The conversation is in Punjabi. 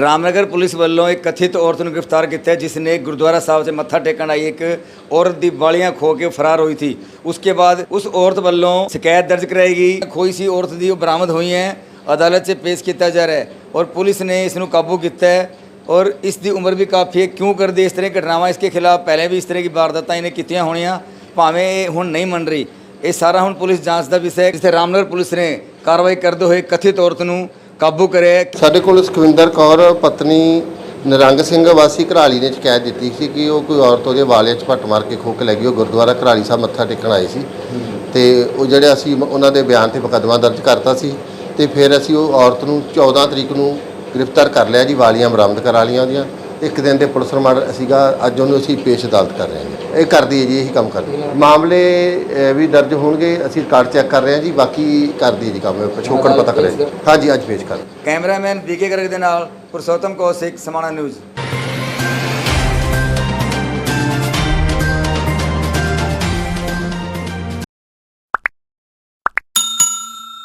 ਰਾਮਨਗਰ ਪੁਲਿਸ ਵੱਲੋਂ ਇੱਕ ਕਥਿਤ ਔਰਤ ਨੂੰ ਗ੍ਰਿਫਤਾਰ ਕੀਤਾ ਜਿਸ ਨੇ ਗੁਰਦੁਆਰਾ ਸਾਹਿਬ 'ਚ ਮੱਥਾ ਟੇਕਣ ਆਈ ਇੱਕ ਔਰਤ ਦੀ ਵਾਲੀਆਂ ਖੋ ਕੇ ਫਰਾਰ ਹੋਈ ਸੀ। ਉਸਕੇ ਬਾਅਦ ਉਸ ਔਰਤ ਵੱਲੋਂ ਸ਼ਿਕਾਇਤ ਦਰਜ ਕਰਾਈ ਗਈ। ਖੋਈ ਸੀ ਔਰਤ ਦੀ, ਉਹ ਬਰਾਮਦ ਹੋਈ ਹੈ, ਅਦਾਲਤ 'ਚ ਪੇਸ਼ ਕੀਤਾ ਜਾ ਰਿਹਾ ਹੈ ਔਰ ਪੁਲਿਸ ਨੇ ਇਸ ਨੂੰ ਕਾਬੂ ਕੀਤਾ ਹੈ ਔਰ ਇਸ ਦੀ ਉਮਰ ਵੀ ਕਾਫੀ ਹੈ। ਕਿਉਂ ਕਰਦੇ ਇਸ ਤਰ੍ਹਾਂ ਘਟਨਾਵਾਂ? ਇਸਕੇ ਖਿਲਾਫ ਪਹਿਲੇ ਵੀ ਇਸ ਤਰ੍ਹਾਂ ਦੀ ਵਾਰਦਾਤਾਂ ਇਹਨੇ ਕੀਤੀਆਂ ਹੋਣੀਆਂ, ਭਾਵੇਂ ਇਹ ਹੁਣ ਨਹੀਂ ਮੰਨ ਰਹੀ। ਇਹ ਸਾਰਾ ਹੁਣ ਪੁਲਿਸ ਜਾਂਚ ਦਾ ਵਿਸ਼ਾ ਹੈ। ਜਿੱਥੇ ਰਾਮਨਗਰ ਪੁਲਿਸ ਨੇ ਕਾਰਵਾਈ ਕਰਦੇ ਹੋਏ ਕਥਿਤ ਔਰਤ ਨੂੰ ਕਾਬੂ ਕਰਿਆ ਸਾਡੇ ਕੋਲ ਸੁਖਵਿੰਦਰ ਕੌਰ, ਪਤਨੀ ਨਿਰੰਗ ਸਿੰਘ ਵਾਸੀ ਘਰਾਲੀ ਨੇ ਸ਼ਿਕਾਇਤ ਦਿੱਤੀ ਸੀ ਕਿ ਉਹ ਕੋਈ ਔਰਤ ਉਹਦੇ ਵਾਲਿਆਂ 'ਚ ਪੱਟ ਮਾਰ ਕੇ ਖੋ ਕੇ ਲੈ ਗਈ, ਉਹ ਗੁਰਦੁਆਰਾ ਘਰਾਲੀ ਸਾਹਿਬ ਮੱਥਾ ਟੇਕਣ ਆਏ ਸੀ। ਤੇ ਉਹ ਜਿਹੜੇ ਅਸੀਂ ਉਹਨਾਂ ਦੇ ਬਿਆਨ ਤੇ ਮੁਕੱਦਮਾ ਦਰਜ ਕਰਤਾ ਸੀ ਤੇ ਫਿਰ ਅਸੀਂ ਉਹ ਔਰਤ ਨੂੰ 14 ਤਰੀਕ ਨੂੰ ਗ੍ਰਿਫਤਾਰ ਕਰ ਲਿਆ ਜੀ, ਵਾਲੀਆਂ ਬਰਾਮਦ ਕਰਾ ਲਈਆਂ ਉਹਦੀਆਂ। ਇੱਕ ਦਿਨ ਦੇ ਪੁਲਿਸ ਰਿਮਾਂਡ ਸੀਗਾ ਅੱਜ ਉਹਨੂੰ ਅਸੀਂ ਪੇਸ਼ ਅਦਾਲਤ ਕਰ ਰਹੇ ਹਾਂ ਇਹ ਕਰਦੀ ਹੈ ਜੀ ਇਹੀ ਕੰਮ ਕਰਦੀ ਹੈ ਮਾਮਲੇ ਅਹ, ਵੀ ਦਰਜ ਹੋਣਗੇ ਅਸੀਂ ਰਿਕਾਰਡ ਚੈੱਕ ਕਰ ਰਹੇ ਹਾਂ ਜੀ ਬਾਕੀ ਕਰਦੀ ਹੈ ਜੀ ਕੰਮ ਪਿਛੋਕੜ ਪਤਾ ਕਰੇ ਹਾਂਜੀ ਅੱਜ ਪੇਸ਼ ਕਰ ਕੈਮਰਾਮੈਨ ਵੀਕੇ ਗਰਗ ਦੇ ਨਾਲ ਪੁਰਸ਼ੋਤਮ ਕੌਸ਼ਿਕ ਸਮਾਣਾ ਨਿਊਜ਼।